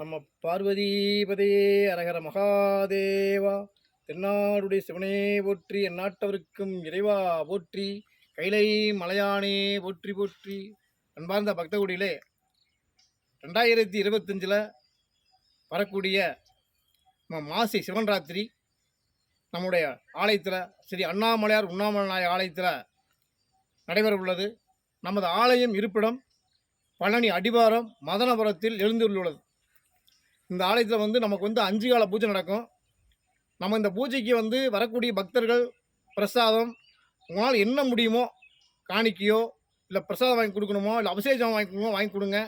நம்ம பார்வதீபதே அரகர மகாதேவா. தென்னாடுடைய சிவனே போற்றி எந்நாட்டவருக்கும் இறைவா போற்றி கைலை மலையானே போற்றி போற்றி. அன்பார்ந்த பக்தகுடியிலே ரெண்டாயிரத்தி இருபத்தஞ்சில் வரக்கூடிய நம்ம மாசி சிவன் ராத்திரி நம்முடைய ஆலயத்தில் ஸ்ரீ அண்ணாமலையார் உண்ணாமலை ஆலயத்தில் நடைபெற உள்ளது நமது ஆலயம் இருப்பிடம் பழனி அடிவாரம் மதனபுரத்தில் எழுந்துள்ளது. இந்த ஆலயத்தில் வந்து நமக்கு வந்து அஞ்சு கால பூஜை நடக்கும். நம்ம இந்த பூஜைக்கு வந்து வரக்கூடிய பக்தர்கள் பிரசாதம் உங்களால் என்ன முடியுமோ காணிக்கையோ இல்லை பிரசாதம் வாங்கி கொடுக்கணுமோ இல்லை அபிஷேகம் வாங்கி கொடுக்கணுமோ வாங்கி கொடுங்க.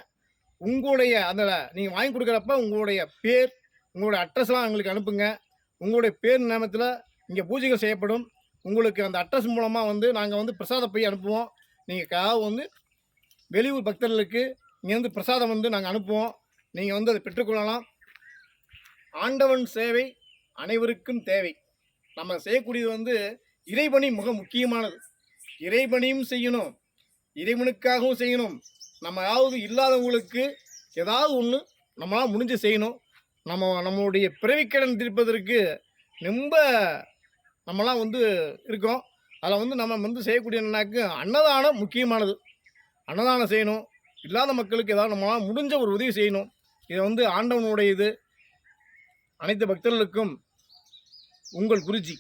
உங்களுடைய அந்த நீங்கள் வாங்கி கொடுக்குறப்ப உங்களுடைய பேர் உங்களுடைய அட்ரஸ்லாம் எங்களுக்கு அனுப்புங்க. உங்களுடைய பேர் நேமத்தில் இங்கே பூஜைகள் செய்யப்படும். உங்களுக்கு அந்த அட்ரஸ் மூலமாக வந்து நாங்கள் வந்து பிரசாதம் போய் அனுப்புவோம். நீங்கள் காவு வந்து வெளியூர் பக்தர்களுக்கு இங்கேருந்து பிரசாதம் வந்து நாங்கள் அனுப்புவோம். நீங்கள் வந்து அதை பெற்றுக்கொள்ளலாம். ஆண்டவன் சேவை அனைவருக்கும் தேவை. நம்ம செய்யக்கூடியது வந்து இறைபணி மிக முக்கியமானது. இறைபணியும் செய்யணும். இறைவனுக்காகவும் செய்யணும். நம்ம ஏதாவது இல்லாதவங்களுக்கு ஏதாவது ஒன்று நம்மளால் முடிஞ்சு செய்யணும். நம்ம நம்மளுடைய பிறவிக்கடன் தீர்ப்பதற்கு ரொம்ப நம்மளாம் வந்து இருக்கோம். அதில் வந்து நம்ம வந்து செய்யக்கூடிய அன்னதானம் முக்கியமானது. அன்னதானம் செய்யணும். இல்லாத மக்களுக்கு ஏதாவது நம்மளால் முடிஞ்ச ஒரு உதவி செய்யணும். இதை வந்து ஆண்டவனுடைய இது அனைத்து பக்தர்களுக்கும் உங்கள் குருஜி.